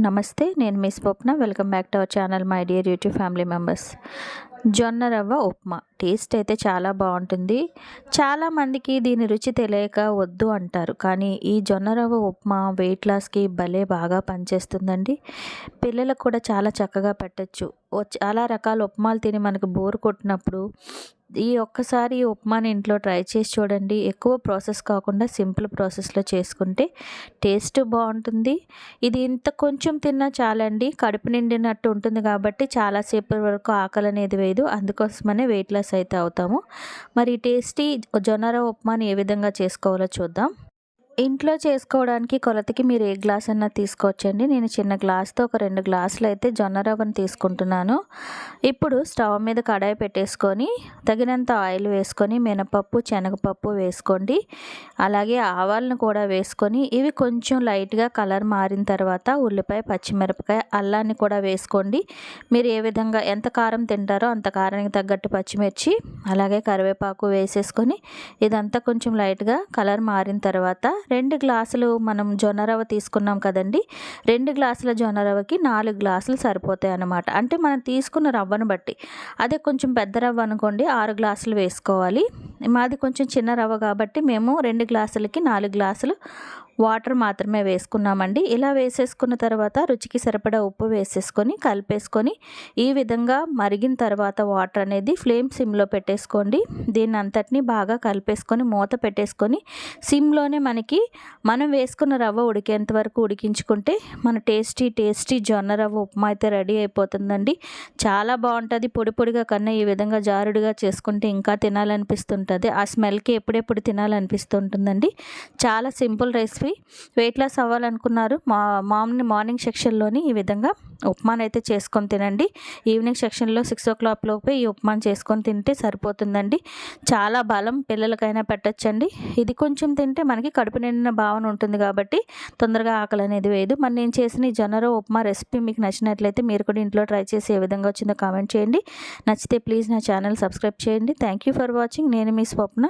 నమస్తే నేను miss Swapna. Welcome back to our channel my dear YouTube family members. జొన్న రవ్వ ఉప్మా. టేస్ట్ అయితే చాలా బాగుంటుంది. చాలామందికి దీని రుచి తెలియక వద్దు అంటారు. కానీ ఈ జొన్న రవ్వ ఉప్మా వెయిట్ లాస్కి భలే బాగా పనిచేస్తుందండి. పిల్లలకు కూడా చాలా చక్కగా పెట్టచ్చు. చాలా రకాల ఉప్మాలు తిని మనకు బోర్ కొట్టినప్పుడు ఈ ఒక్కసారి ఈ ఉప్మాని ఇంట్లో ట్రై చేసి చూడండి. ఎక్కువ ప్రాసెస్ కాకుండా సింపుల్ ప్రాసెస్లో చేసుకుంటే టేస్ట్ బాగుంటుంది. ఇది ఇంత కొంచెం తిన్నా చాలండి. కడుపు నిండినట్టు ఉంటుంది కాబట్టి చాలాసేపు వరకు ఆకలి అనేది వేయదు. అందుకోసమనే వెయిట్ లాస్ అయితే అవుతాము. మరి టేస్టీ జొన్నర ఉప్మాని ఏ విధంగా చేసుకోవాలో చూద్దాం. ఇంట్లో చేసుకోవడానికి కొలతకి మీరు ఏ గ్లాస్ అన్నా తీసుకోవచ్చండి. నేను చిన్న గ్లాస్తో ఒక రెండు గ్లాసులు అయితే జొన్న రవ్వను తీసుకుంటున్నాను. ఇప్పుడు స్టవ్ మీద కడాయి పెట్టేసుకొని తగినంత ఆయిల్ వేసుకొని మినపప్పు శనగపప్పు వేసుకోండి. అలాగే ఆవాలను కూడా వేసుకొని ఇవి కొంచెం లైట్గా కలర్ మారిన తర్వాత ఉల్లిపాయ పచ్చిమిరపకాయ అల్లాన్ని కూడా వేసుకోండి. మీరు ఏ విధంగా ఎంత కారం తింటారో అంత కారానికి తగ్గట్టు పచ్చిమిర్చి అలాగే కరివేపాకు వేసేసుకొని ఇదంతా కొంచెం లైట్గా కలర్ మారిన తర్వాత రెండు గ్లాసులు మనం జొన్న రవ్వ తీసుకున్నాం కదండి. రెండు గ్లాసుల జొన్న రవ్వకి నాలుగు గ్లాసులు సరిపోతాయి అన్నమాట. అంటే మనం తీసుకున్న రవ్వను బట్టి. అదే కొంచెం పెద్ద రవ్వ అనుకోండి ఆరు గ్లాసులు వేసుకోవాలి. మాది కొంచెం చిన్న రవ్వ కాబట్టి మేము రెండు గ్లాసులకి నాలుగు గ్లాసులు వాటర్ మాత్రమే వేసుకున్నామండి. ఇలా వేసేసుకున్న తర్వాత రుచికి సరిపడా ఉప్పు వేసేసుకొని కలిపేసుకొని ఈ విధంగా మరిగిన తర్వాత వాటర్ అనేది ఫ్లేమ్ సిమ్లో పెట్టేసుకోండి. దీన్ని అంతటిని బాగా కలిపేసుకొని మూత పెట్టేసుకొని సిమ్లోనే మనకి మనం వేసుకున్న రవ్వ ఉడికేంత వరకు ఉడికించుకుంటే మన టేస్టీ టేస్టీ జొన్న రవ్వ ఉప్మా అయితే రెడీ అయిపోతుందండి. చాలా బాగుంటుంది. పొడి పొడిగా కన్నా ఈ విధంగా జారుడుగా చేసుకుంటే ఇంకా తినాలనిపిస్తుంటుంది. ఆ స్మెల్కి ఎప్పుడెప్పుడు తినాలనిపిస్తుంటుందండి. చాలా simple recipe recipe weight loss అవ్వాలనుకున్నారు. మా మార్నింగ్ మార్నింగ్ సెక్షన్లోని ఈ విధంగా ఉప్మాన్ అయితే చేసుకొని తినండి. ఈవినింగ్ సెక్షన్లో సిక్స్ ఓ క్లాక్ లోపే ఈ ఉప్మాన్ చేసుకొని తింటే సరిపోతుందండి. చాలా బలం పిల్లలకైనా పెట్టచ్చండి. ఇది కొంచెం తింటే మనకి కడుపు నిండిన భావన ఉంటుంది కాబట్టి తొందరగా ఆకలి అనేది వేయదు. మరి నేను చేసిన ఈ జొన్నరో ఉప్మా రెసిపీ మీకు నచ్చినట్లయితే మీరు కూడా ఇంట్లో ట్రై చేసి ఏ విధంగా వచ్చిందో కామెంట్ చేయండి. నచ్చితే ప్లీజ్ నా ఛానల్ సబ్స్క్రైబ్ చేయండి. థ్యాంక్ యూ ఫర్ వాచింగ్ నేను మీ స్వప్న.